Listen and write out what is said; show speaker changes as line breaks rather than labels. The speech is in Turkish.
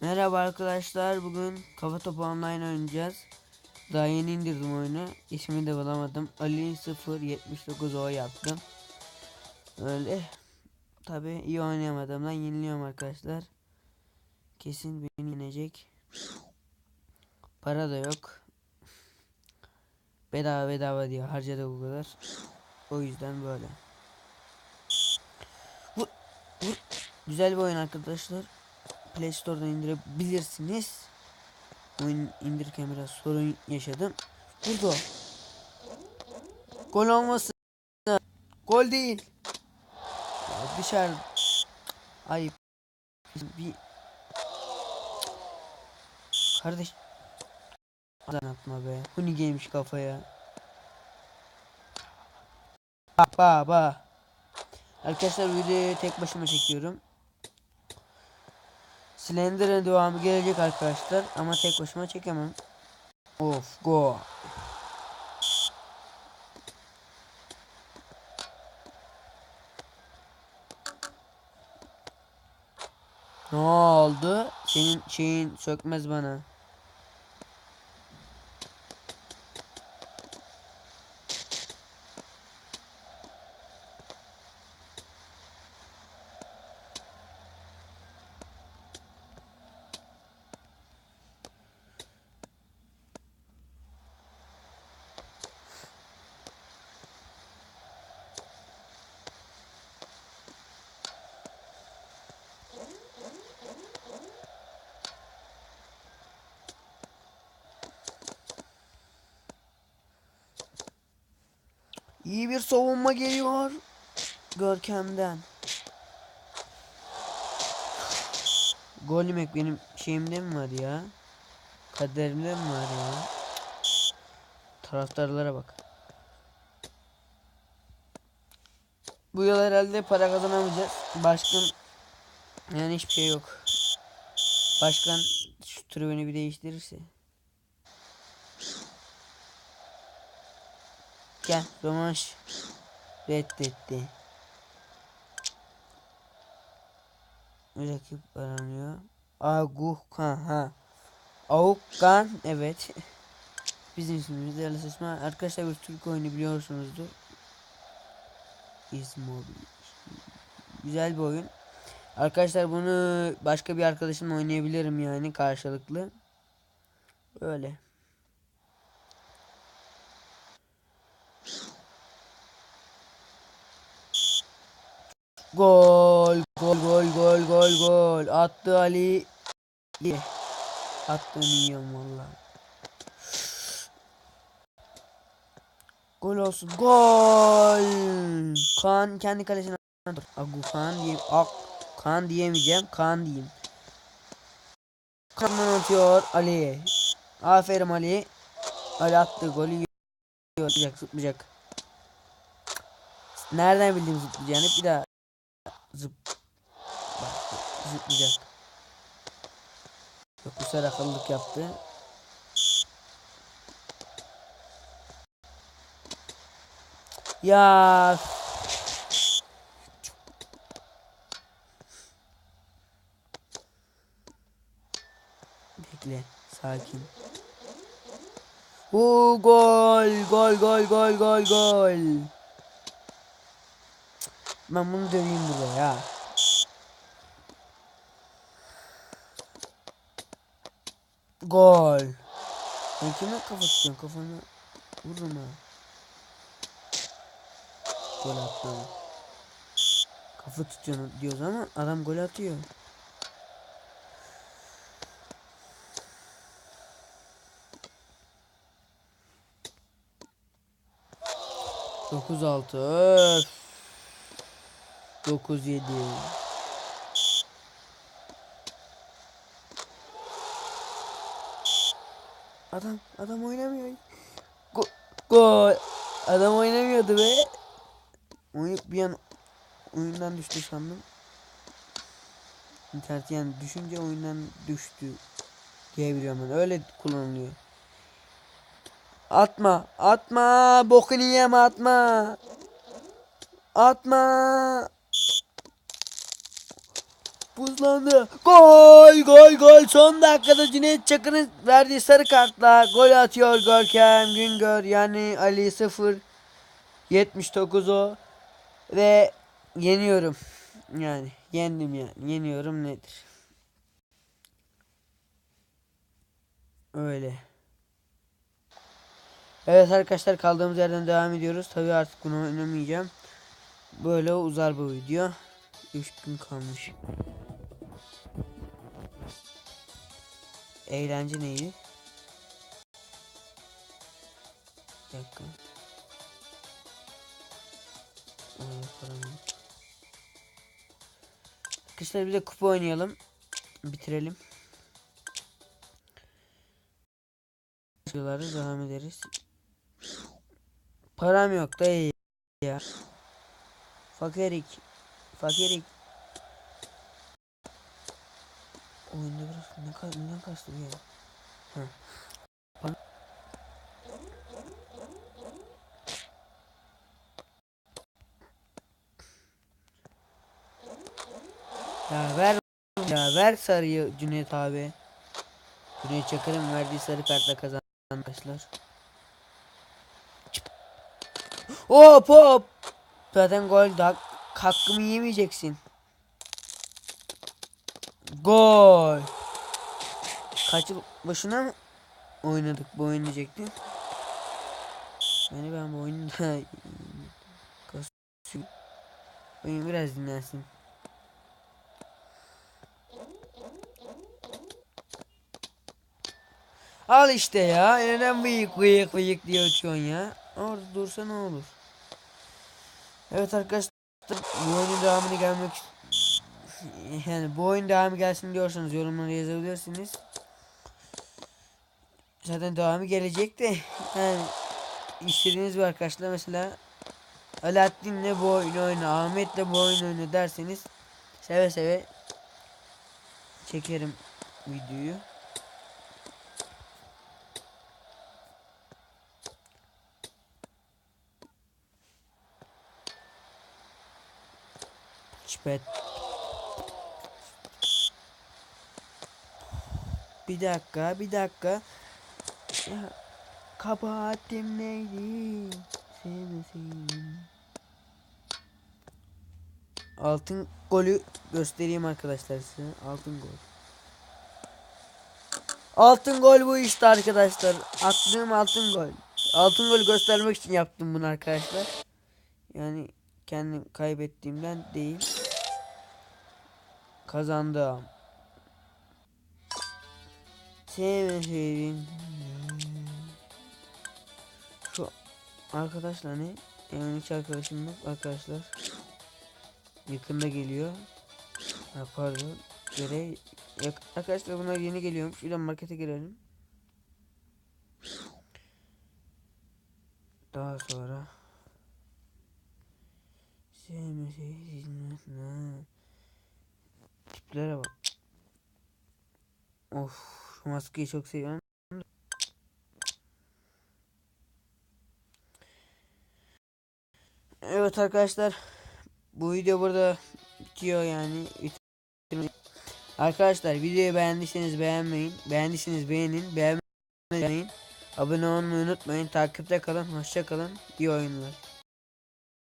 Merhaba arkadaşlar. Bugün Kafa Topu Online oynayacağız. Daha yeni indirdim oyunu. İsmini de bulamadım. Ali 079 o yaptım. Öyle. Tabi iyi oynayamadığımdan yeniliyorum arkadaşlar. Kesin beni yenecek. Para da yok. Bedava bedava diye harcadı bu kadar. O yüzden böyle. Güzel bir oyun arkadaşlar. Play Store'dan indirebilirsiniz. Oyun indirirken biraz sorun yaşadım. Burada. Gol olması. Gol değil. Ya dışarı. Ayıp. Bir Kardeş. Adam atma be. Huni giymiş kafaya. Bak bak bak. Arkadaşlar videoyu tek başıma çekiyorum. Slender'ın devamı gelecek arkadaşlar ama tek başıma çekemem. Of go. Ne oldu? Senin şeyin sökmez bana. İyi bir savunma geliyor. Görkem'den. Gol yemek benim şeyimde mi var ya? Kaderimde mi var ya? Taraftarlara bak. Bu yıl herhalde para kazanamayacağız. Başkan yani hiçbir şey yok. Başkan şu tribünü bir değiştirirse. Gel Romanş reddetti. Rakip aranıyor. Agukan ha. Agukan evet. Bizim ismimiz değerli seçme. Arkadaşlar bir Türk oyunu biliyorsunuzdur. İzmobil. Güzel bir oyun. Arkadaşlar bunu başka bir arkadaşımla oynayabilirim yani karşılıklı. Öyle. Gol, gol, gol, gol, gol, gol. Attı Ali. Attığını yiyorum valla. Gol olsun. Gol. Kaan kendi kalesine dur. Agu Kaan diyeyim. Ak Kaan diyemeyeceğim. Kaan diyeyim. Kandan atıyor Ali. Aferin Ali. Ali attı golü. yiyor. Zıplayacak zıplayacak. Nereden bildim zıplayacağını bir daha zıp bak zıplayacak. Yok bu sefer akıllılık yaptı. Ya Bekle sakin. Bu gol gol gol gol gol gol. Ben bunu döveyim buraya ya. Gol. Ben kime kafa tutuyorum kafana vururum ha. Gol attı. Kafa tutuyor diyoruz ama adam gol atıyor. Dokuz altı. Öf. Dokuz yedi. Adam adam oynamıyor. Go gol. Adam oynamıyordu be. Oyun bir an oyundan düştü sandım. İnternet yani düşünce oyundan düştü diyebiliyorum ben. Öyle kullanılıyor. Atma, atma, bokunu yeme atma. Atma. Buzlandı. Gol gol gol. Son dakikada Cüneyt Çakır'ın verdiği sarı kartla gol atıyor Görkem Güngör. Yani Ali 0 79 o. Ve yeniyorum. Yani yendim yani. Yeniyorum nedir? Öyle. Evet arkadaşlar kaldığımız yerden devam ediyoruz. Tabii artık bunu oynamayacağım. Böyle uzar bu video. 3 gün kalmış. Eğlence neydi? Bir dakika. Arkadaşlar bir de kupa oynayalım. Bitirelim. Videoları devam ederiz. Param yok da iyi ya. Fakirik. Fakirik. Oyunda biraz ne kadar neden kastı ya? Ha. Ya ver ya ver sarıyı Cüneyt abi. Cüneyt Çakır'ın verdiği sarı kartla kazandı arkadaşlar. Hop hop. Zaten gol hakkımı yemeyeceksin. Gol. Kaç yıl başına mı oynadık bu oyun diyecektim. Yani ben bu oyunu da. Oyun biraz dinlensin. Al işte ya. Neden bıyık bıyık bıyık diye uçuyorsun ya. Orada dursa ne olur. Evet arkadaşlar bu oyunun devamını gelmek yani bu oyun devamı gelsin diyorsanız yorumlara yazabilirsiniz. Zaten devamı gelecek de yani istediğiniz bir arkadaşlar mesela Alaaddin'le bu oyunu oyna, Ahmet'le bu oyunu oyna derseniz seve seve çekerim videoyu. Çipet. Bir dakika, bir dakika. Kabahatim neydi? Sevmeseydim. Altın golü göstereyim arkadaşlar size. Altın gol. Altın gol bu işte arkadaşlar. Attığım altın gol. Altın gol göstermek için yaptım bunu arkadaşlar. Yani kendim kaybettiğimden değil. Kazandım. Sevmeseydim. Şu arkadaşlar ne? Yani hiç arkadaşım yok arkadaşlar. Yakında geliyor. Ha, pardon. Göre arkadaşlar bunlar yeni geliyormuş. Şuradan markete girelim. Daha sonra Sevmeseydim Tiplere bak. Of, şu maskeyi çok seviyorum. Evet arkadaşlar. Bu video burada bitiyor yani. Arkadaşlar videoyu beğendiyseniz beğenmeyin. Beğendiyseniz beğenin. Beğenmeyin. Abone olmayı unutmayın. Takipte kalın. Hoşça kalın. İyi oyunlar.